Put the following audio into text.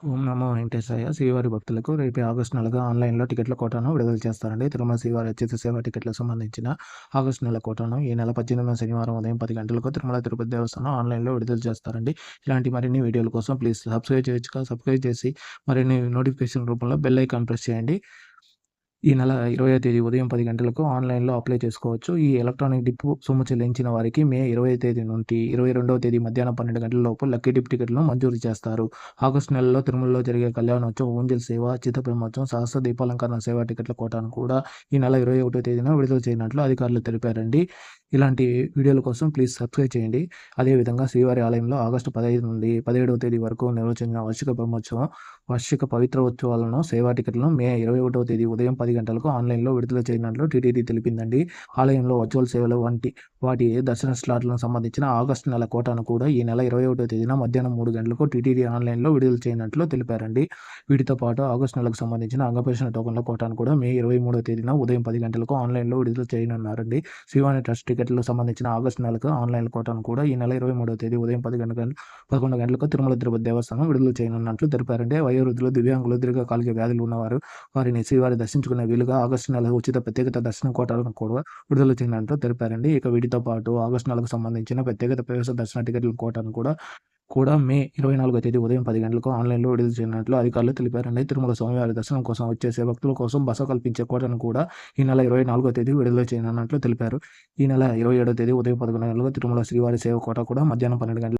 ఓం నమో వెంకటేశాయ. శ్రీవారి భక్తులకు రేపు ఆగస్టు నెలగా ఆన్లైన్లో టికెట్ల కోటాను విడుదల చేస్తారండి. తిరుమల శ్రీవారి అత్యంత సేవ టికెట్లకు సంబంధించిన ఆగస్టు నెల కోటాను ఈ నెల పద్దెనిమిదవ శనివారం ఉదయం పది గంటలకు తిరుమల తిరుపతి దేవస్థానం ఆన్లైన్లో విడుదల చేస్తారండి. ఇలాంటి మరిన్ని వీడియోల కోసం ప్లీజ్ సబ్స్క్రైబ్ చేయొచ్చు సబ్స్క్రైబ్ చేసి మరిన్ని నోటిఫికేషన్ రూపంలో బెల్ ఐకాన్ ప్రెస్ చేయండి. ఈ నెల ఇరవై తేదీ ఉదయం పది గంటలకు ఆన్లైన్లో అప్లై చేసుకోవచ్చు. ఈ ఎలక్ట్రానిక్ డిప్ సొమ్ము చెల్లించిన వారికి మే ఇరవై తేదీ నుండి ఇరవై రెండవ తేదీ మధ్యాహ్నం పన్నెండు గంటల లోపు లక్కీ డిప్ టికెట్లను మంజూరు చేస్తారు. ఆగస్టు నెలలో తిరుమలలో జరిగే కళ్యాణోత్సవం ఊంజల్ సేవ చిత్త బ్రహ్మోత్సవం సహస్ర దీపాలంకరణ సేవ టికెట్ల కోటాను కూడా ఈ నెల ఇరవై ఒకటో తేదీన విడుదల చేయనట్లు అధికారులు తెలిపారండి. ఇలాంటి వీడియోల కోసం ప్లీజ్ సబ్స్క్రైబ్ చేయండి. అదేవిధంగా శ్రీవారి ఆలయంలో ఆగస్టు పదహైదు నుండి పదిహేడవ తేదీ వరకు నిర్వచించిన వార్షిక బ్రహ్మోత్సవం వార్షిక పవిత్ర ఉత్సవాలను సేవా టికెట్లను మే ఇరవై ఒకటవ తేదీ ఉదయం పది గంటలకు ఆన్లైన్లో విడుదల చేయనున్నట్లు టీటీడీ తెలిపిందండి. ఆలయంలో వర్చువల్ సేవలు వంటి వాటి దర్శన స్లాట్లకు సంబంధించిన ఆగస్టు నెల కోటాను కూడా ఈ నెల ఇరవై ఒకటో తేదీన మధ్యాహ్నం మూడు గంటలకు టీటీడీ ఆన్లైన్లో విడుదల చేయనున్నట్లు తెలిపారండి. వీటితో పాటు ఆగస్టు నెలకు సంబంధించిన అంగపరిచిన టోకన్ల కోటాను కూడా మే ఇరవై మూడో తేదీన ఉదయం పది గంటలకు ఆన్లైన్లో విడుదల చేయనున్నారండి. శ్రీవాణి ట్రస్ట్ టికెట్లకు సంబంధించిన ఆగస్టు నెలకు ఆన్లైన్ కోటాను కూడా ఈ నెల ఇరవై మూడో తేదీ ఉదయం పది గంటల పదకొండు గంటలకు తిరుమల తిరుపతి దేవస్థానం విడుదల చేయనున్నట్లు తెలిపారంటే వయోవృద్ధులు దివ్యాంగులు దీర్ఘకాలిక వ్యాధులు ఉన్నవారు వారిని శ్రీవారి దర్శించుకునే వీలుగా ఆగస్టు నెల ఉచిత ప్రత్యేకత దర్శనం కోటాలను కూడా విడుదల చేయనున్నట్లు తెలిపారండి. ఇక వీటితో పాటు ఆగస్టు నెలకు సంబంధించిన ప్రత్యేకత ప్రవేశ దర్శన టికెట్ల కోటాను కూడా కూడా మే ఇరవై నాలుగో తేదీ ఉదయం పది గంటలకు ఆన్లైన్లో విడుదల చేయనున్నట్లు అధికారులు తెలిపారండి తిరుమల స్వామివారి దర్శనం కోసం వచ్చేసే భక్తుల కోసం బస కల్పించే కోటను కూడా ఈ నెల ఇరవై నాలుగో తేదీ విడుదల చేయనున్నట్లు తెలిపారు. ఈ నెల ఇరవై ఏడో తేదీ ఉదయం పదకొండు గంటలకు తిరుమల శ్రీవారి సేవ కోట కూడా మధ్యాహ్నం పన్నెండు గంటల